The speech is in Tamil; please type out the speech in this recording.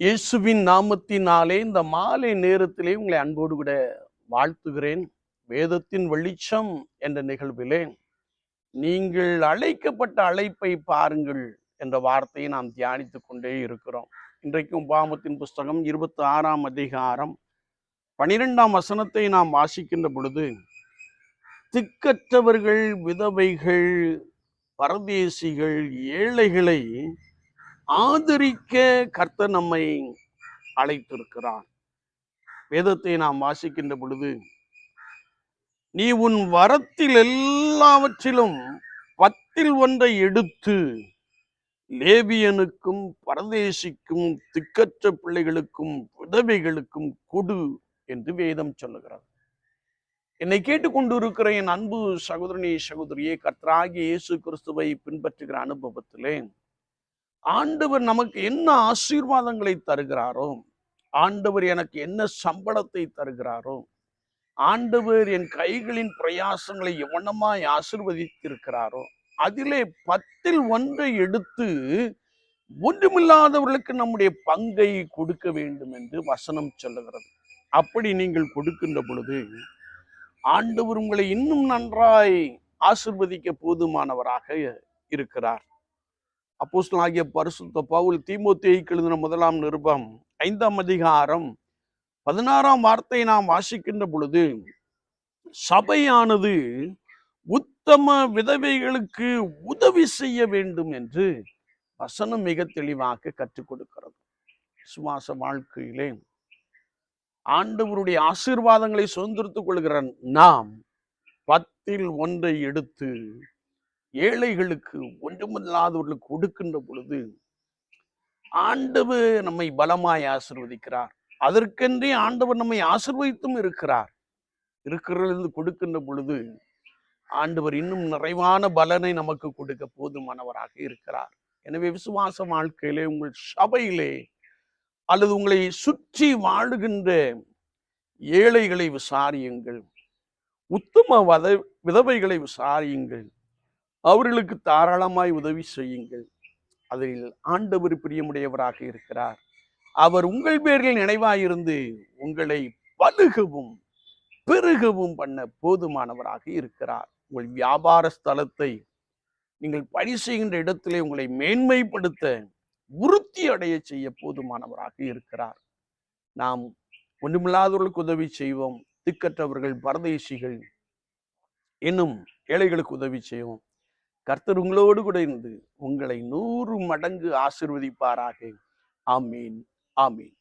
இயேசுவின் நாமத்தினாலே இந்த மாலை நேரத்திலே உங்களை அன்போடு கூட வாழ்த்துகிறேன். வேதத்தின் வெளிச்சம் என்ற நிகழ்விலே நீங்கள் அழைக்கப்பட்ட அழைப்பை பாருங்கள் என்ற வார்த்தையை நாம் தியானித்து கொண்டே இருக்கிறோம். இன்றைக்கும் பாமத்தின் புஸ்தகம் இருபத்தி ஆறாம் அதிகாரம் பனிரெண்டாம் வசனத்தை நாம் வாசிக்கின்ற பொழுது திக்கற்றவர்கள் விதவைகள் பரதேசிகள் ஏழைகளை ஆதரிக்க கர்த்தர் நம்மை அழைத்திருக்கிறார். வேதத்தை நாம் வாசிக்கின்ற பொழுது நீ உன் வரத்தில் எல்லாவற்றிலும் பத்தில் ஒன்றை எடுத்து லேபியனுக்கும் பரதேசிக்கும் திக்கற்ற பிள்ளைகளுக்கும் விதவைகளுக்கும் கொடு என்று வேதம் சொல்லுகிறார் என்னை கேட்டுக்கொண்டிருக்கிற என் அன்பு சகோதரனே சகோதரியே கர்த்தராகி இயேசு கிறிஸ்துவை பின்பற்றுகிற அனுபவத்திலே ஆண்டவர் நமக்கு என்ன ஆசீர்வாதங்களை தருகிறாரோ ஆண்டவர் எனக்கு என்ன சம்பளத்தை தருகிறாரோ ஆண்டவர் என் கைகளின் பிரயாசங்களை எவனமாய் ஆசிர்வதித்திருக்கிறாரோ அதிலே பத்தில் ஒன்றை எடுத்து ஒன்றுமில்லாதவர்களுக்கு நம்முடைய பங்கை கொடுக்க வேண்டும் என்று வசனம் சொல்லுகிறது. அப்படி நீங்கள் கொடுக்கின்ற பொழுது ஆண்டவர் உங்களை இன்னும் நன்றாய் ஆசிர்வதிக்க போதுமானவராக இருக்கிறார். அப்போஸ்தலனாகிய பரிசுத்த பவுல் தீமோத்தேயுக்கு எழுதின முதலாம் நிருபம் ஐந்தாம் அதிகாரம் பதினாறாம் வார்த்தையை நாம் வாசிக்கின்ற பொழுது சபையானது உத்தம விதவைகளுக்கு உதவி செய்ய வேண்டும் என்று வசனம் மிக தெளிவாக கற்றுக் கொடுக்கிறது. விசுவாச வாழ்க்கையிலே ஆண்டவருடைய ஆசீர்வாதங்களை சுதந்திரத்துக் கொள்கிற நாம் பத்தில் ஒன்றை எடுத்து ஏழைகளுக்கு ஒன்றுமில்லாதவர்களுக்கு கொடுக்கின்ற பொழுது ஆண்டவர் நம்மை பலமாய் ஆசிர்வதிக்கிறார். அதற்கென்றே ஆண்டவர் நம்மை ஆசிர்வதித்தும் இருக்கிறார். இருக்கிறதிலிருந்து கொடுக்கின்ற பொழுது ஆண்டவர் இன்னும் நிறைவான பலனை நமக்கு கொடுக்க போதுமானவராக இருக்கிறார். எனவே விசுவாச வாழ்க்கையிலே உங்கள் சபையிலே அல்லது உங்களை சுற்றி வாழுகின்ற ஏழைகளை விசாரியுங்கள். உத்தம வத விதவைகளை விசாரியுங்கள். அவர்களுக்கு தாராளமாய் உதவி செய்யுங்கள். அதில் ஆண்டவர் பிரியமுடையவராக இருக்கிறார். அவர் உங்கள் பேரில் நினைவாயிருந்து உங்களை பழுகவும் பெருகவும் பண்ண போதுமானவராக இருக்கிறார். உங்கள் வியாபார ஸ்தலத்தை நீங்கள் பணி செய்கின்ற இடத்திலே உங்களை மேன்மைப்படுத்த உறுதி அடைய செய்ய போதுமானவராக இருக்கிறார். நாம் ஒன்றுமில்லாதவர்களுக்கு உதவி செய்வோம். திக்கற்றவர்கள் பரதேசிகள் இன்னும் ஏழைகளுக்கு உதவி செய்வோம். கர்த்தர் உங்களோடு கூட இருந்து உங்களை நூறு மடங்கு ஆசிர்வதிப்பாராக. ஆமீன் ஆமீன்.